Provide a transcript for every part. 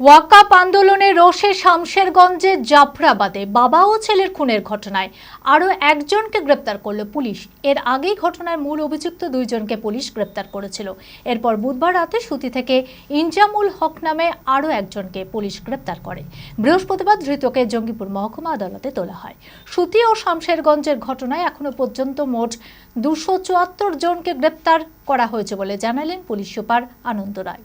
ওয়াকাপ আন্দোলনে রোষে শামশেরগঞ্জের জাফরাবাদে বাবা ও ছেলের খুনের ঘটনায় আরও একজনকে গ্রেপ্তার করল পুলিশ। এর আগেই ঘটনার মূল অভিযুক্ত দুইজনকে পুলিশ গ্রেপ্তার করেছিল। এরপর বুধবার রাতে সুতি থেকে ইনজামুল হক নামে আরও একজনকে পুলিশ গ্রেপ্তার করে। বৃহস্পতিবার ধৃতকে জঙ্গিপুর মহকুমা আদালতে তোলা হয়। সুতি ও শামশেরগঞ্জের ঘটনায় এখনও পর্যন্ত মোট দুশো জনকে গ্রেপ্তার করা হয়েছে বলে জানালেন পুলিশ সুপার আনন্দ রায়।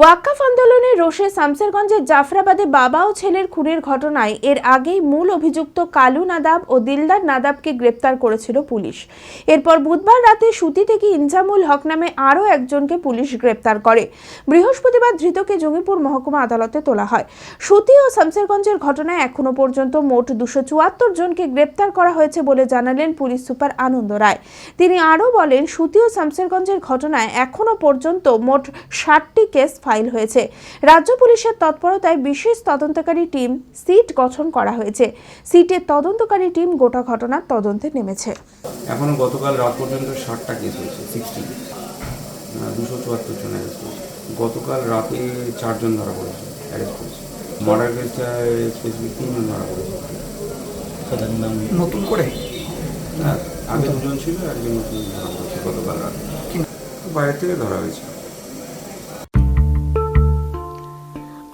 ওয়াকাফ আন্দোলনের রোষে শামসেরগঞ্জের জাফরাবাদে বাবা ও ছেলের খুনের ঘটনায় এর আগেই মূল অভিযুক্ত কালু নাদাব ও দিলদার নাদাবকে গ্রেপ্তার করেছিল পুলিশ। এরপর বুধবার রাতে সুতি থেকে ইনজামুল হক নামে আরও একজনকে পুলিশ গ্রেপ্তার করে। বৃহস্পতিবার ধৃতকে জঙ্গিপুর মহকুমা আদালতে তোলা হয়। সুতি ও শামসেরগঞ্জের ঘটনায় এখনও পর্যন্ত মোট দুশো চুয়াত্তর জনকে গ্রেপ্তার করা হয়েছে বলে জানালেন পুলিশ সুপার আনন্দ রায়। তিনি আরও বলেন, সুতি ও শামসেরগঞ্জের ঘটনায় এখনও পর্যন্ত মোট ষাটটি কেস ফাইল হয়েছে। রাজ্য পুলিশের তৎপরতায় বিশেষ তদন্তকারী টিম সিট গঠন করা হয়েছে। সিটের তদন্তকারী টিম গোটা ঘটনার তদন্তে নেমেছে। এখনও গতকাল রাত পর্যন্ত ষাটটা কেস হয়েছে সিক্সটি দুশো চুয়াত্তর জন অ্যারেস্ট করেছে গতকাল রাতে চারজন ধরা পড়েছে অ্যারেস্ট করেছে। মার্ডার কেসটা স্পেসিফিক তিনজন ধরা পড়েছে। নতুন করে? হ্যাঁ আগে দুজন ছিল একজন নতুন ধরা পড়েছে গতকাল রাতে। বাইরে থেকে ধরা হয়েছে।